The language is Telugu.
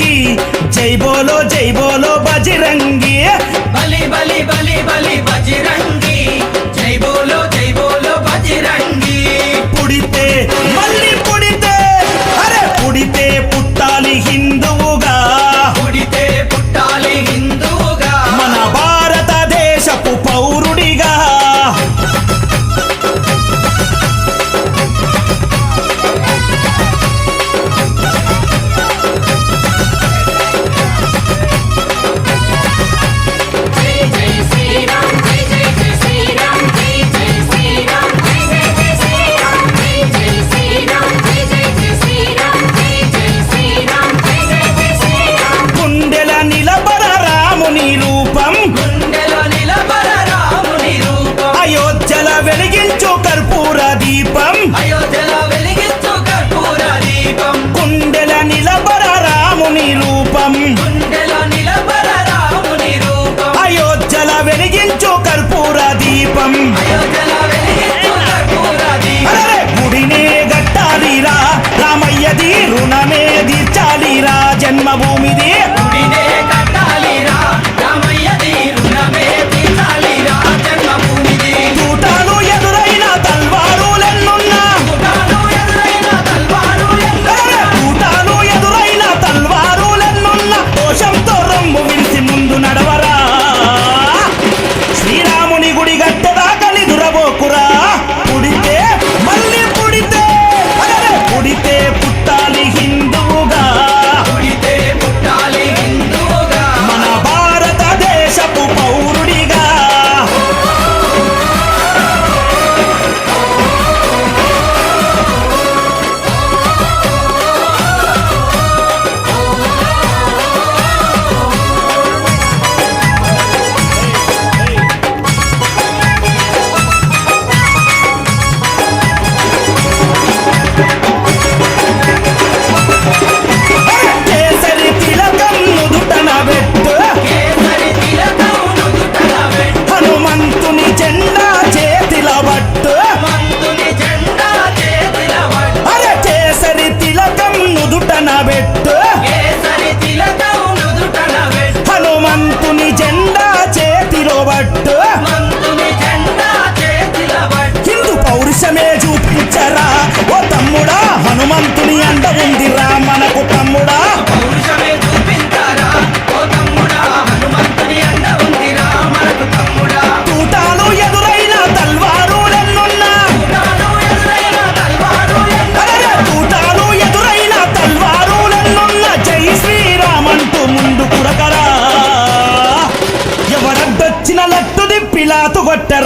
బజరంగి జై బోలో జై బోలో బజరంగి. బలి బలి బలి. రూపం. అయోధ్యల వెలిగించు కర్పూర దీపం. గుడినే মিলা তো করতে